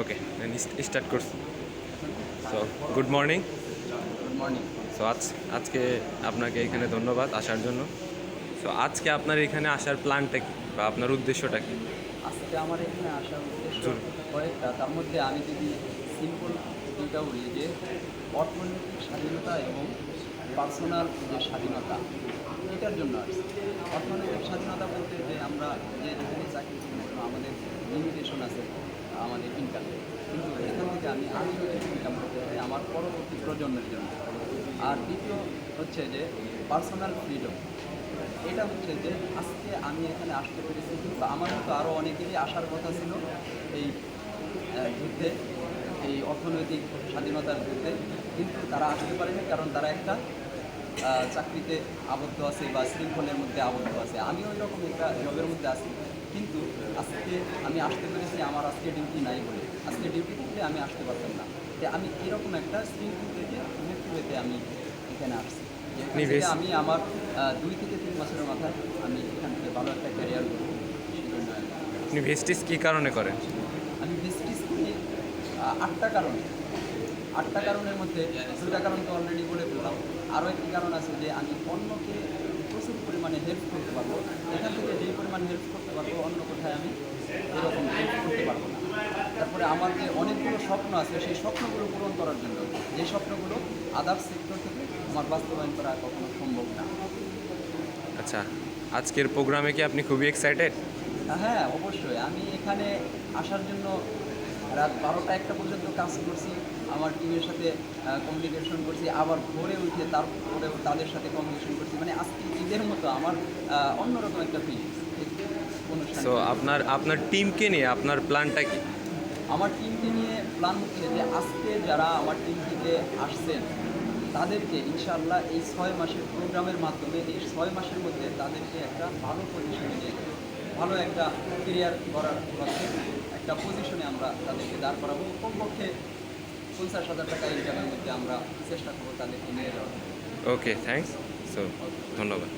ওকে start করছি so good morning good morning so আজ আজকে আপনাকে এখানে ধন্যবাদ আসার জন্য। সো আজকে আপনার এখানে আসার প্ল্যানটা কি বা আপনার উদ্দেশ্যটা কি? আজকে আমার এখানে আসার উদ্দেশ্য। কয়েকটা। তার মধ্যে আমি যদি সিম্পল দুইটা বলি যে অর্থনৈতিক স্বাধীনতা এবং পার্সোনাল যে স্বাধীনতা এটার জন্য অর্থনৈতিক স্বাধীনতা বলতে যে আমরা যে যেখানে চাকরি আমাদের লিমিটেশন আছে। আমাদের ইনকাম কিন্তু এখান থেকে আমি আনলিমিটেড ইনকাম করতে পারি আমার পরবর্তী প্রজন্মের জন্য। আর দ্বিতীয় হচ্ছে যে পার্সোনাল ফ্রিডম এটা হচ্ছে যে আজকে আমি এখানে আসতে পেরেছি কিন্তু আমার তো আরও অনেকেরই আসার কথা ছিল এই যুদ্ধে, এই অর্থনৈতিক স্বাধীনতার যুদ্ধে। কিন্তু তারা আসতে পারেনি কারণ তারা একটা চাকরিতে আবদ্ধ আছে বা শৃঙ্খলের মধ্যে আবদ্ধ আছে। আমি ওই রকম একটা জবের মধ্যে আছি। কিন্তু আজকে আমি আসতে পেরেছি আমার আজকে ডিউটি নাই বলে। আজকে ডিউটি করতে আমি আসতে পারতাম না। আমি এরকম একটা শৃঙ্খল থেকে মুক্তি পেতে আমি এখানে আসছি। আমি আমার দুই থেকে তিন বছরের মাথায় আমি এখান থেকে ভালো একটা ক্যারিয়ার করব। আপনি ভেস্টিস কী কারণে করেন? আমি বেস্টিস করি আটটা কারণে। আটটা কারণের মধ্যে দুটা কারণ তো অলরেডি বলে ফেললাম। আরও একটি কারণ আছে যে আমি অন্যকে প্রচুর পরিমাণে হেল্প করতে পারব। এখান থেকে যেই পরিমাণ হেল্প করতে পারব অন্য কোথায় আমি এরকম হেল্প করতে পারব না। তারপরে আমার যে অনেকগুলো স্বপ্ন আছে সেই স্বপ্নগুলো পূরণ করার জন্য যে স্বপ্নগুলো আদার্স সেক্টর থেকে আমার বাস্তবায়ন করা কখনো সম্ভব না। আচ্ছা আজকের প্রোগ্রামে কি আপনি খুবই এক্সাইটেড হ্যাঁ অবশ্যই। আমি এখানে আসার জন্য রাত বারোটা একটা পর্যন্ত কাজ করছি। আমার টিমের সাথে কমিউনিকেশন করছি আবার ভোরে উঠে তারপরেও তাদের সাথে কমিউনিকেশন করছি। মানে আজকে ঈদের মতো আমার অন্যরকম একটা ফিলিংস সো আপনার আপনার টিমকে নিয়ে আপনার প্ল্যানটা কি? আমার টিমকে নিয়ে প্ল্যান হচ্ছে যে আজকে যারা আমার টিম থেকে আসছেন তাদেরকে ইনশাআল্লাহ এই ছয় মাসের প্রোগ্রামের মাধ্যমে এই ছয় মাসের মধ্যে তাদেরকে একটা ভালো পজিশনে নিয়ে ভালো একটা কেরিয়ার করার একটা পজিশনে আমরা তাদেরকে দাঁড় করাবো। কমপক্ষে ওকে থ্যাংকস সো ধন্যবাদ।